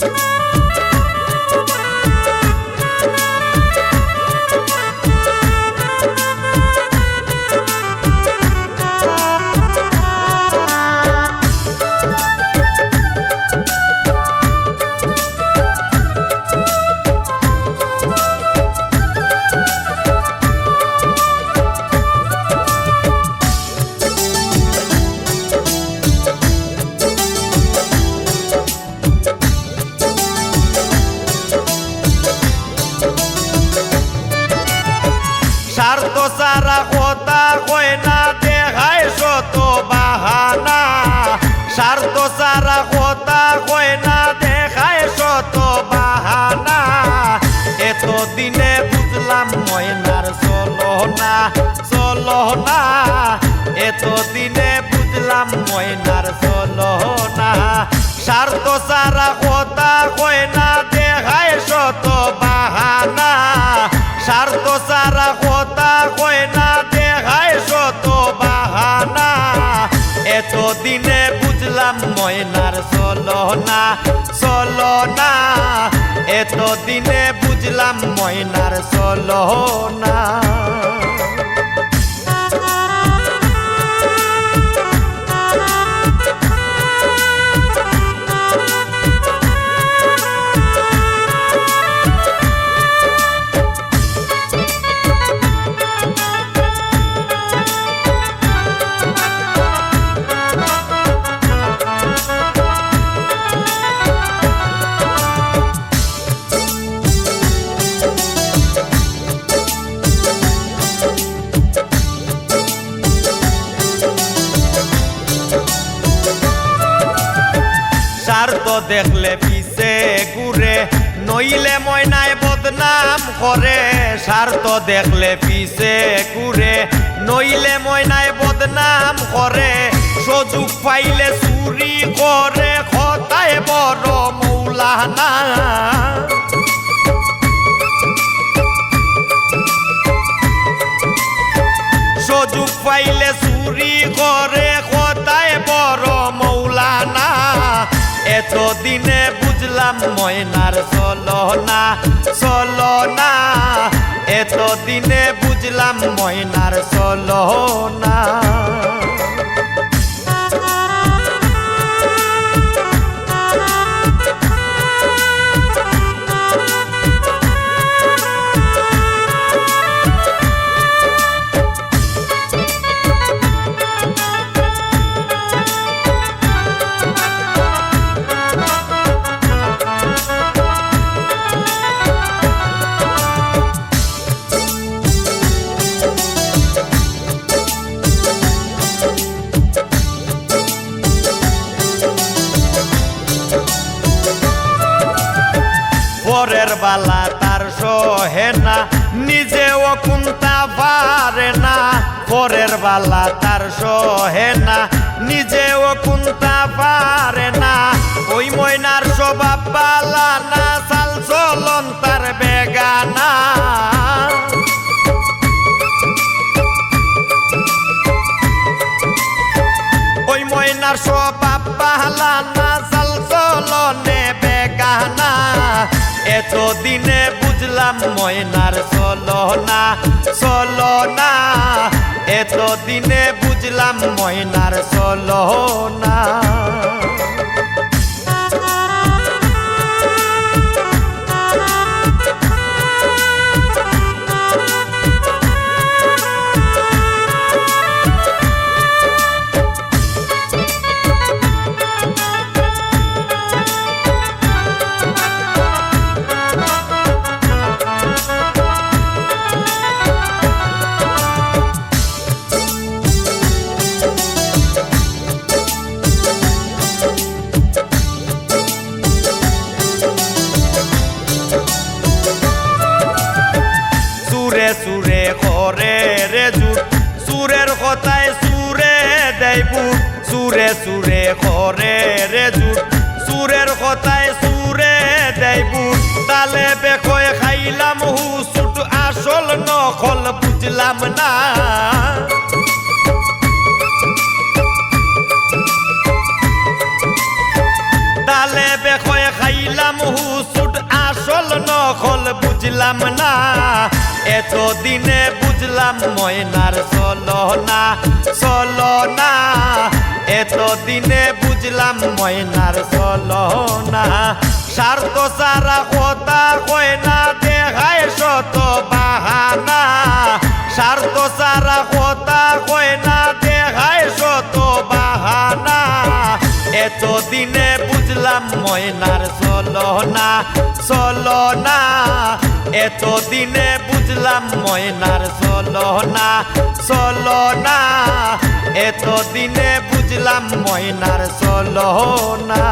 স্বার্থ স্বার্থ সারা কথা কয় না, দেখায় শত বাহানা। এত দিনে বুঝলাম ময়নার চলো না চলো না এত দিনে বুঝলাম ময়নার চলো না স্বার্থ সারা কথা কয় না, দেখায় শত বাহানা। স্বার্থ সারা ময়নার চলো না। এত দিনে বুঝলাম ময়নার চলো তো দেখলে পিছে ঘুরে, নইলে ময়নায় বদনাম করে। স্বার্থ দেখলে পিছে ঘুরে, নইলে ময়নায় বদনাম করে। সুযোগ পাইলে চুরি করে, খতায় বড় মৌলানা। দিনে বুঝলাম ময়নার চলো না চলো না এত দিনে বুঝলাম ময়নার চলো পরের বালা তার সহে না, নিজেও কুন্তা পারে না। পরের বালা তার সহে না, নিজেও কুন্তা পারে না। ওই ময়নার স্বভাব বালা না, চাল চলন তার এত দিনে বুঝলাম ময়নার চলো না চলো না এত দিনে বুঝলাম ময়নার চলো দেবু সুরে সুরে করে রে জুট। সুরের কথায় সুরে দেবু তালে বেকয়ে খাইলাম হুসুট আসল নকল বুঝলাম না। তালে বেকয়ে খাইলাম সকল বুঝলাম না। এত দিনে বুঝলাম ময়নার চলো না চলো না এত দিনে বুঝলাম ময়নার চলো না স্বার্থ সারা কথা কয় না, দেখায় শত বাহানা। স্বার্থ সারা কথা কয় না, দেখায় শত বাহানা। এত দিনে বুঝলাম ময়নার চলো না চলো না এত দিনে বুঝলাম ময়নার সলনা সলনা এতদিনে এত দিনে বুঝলাম ময়নার চলো না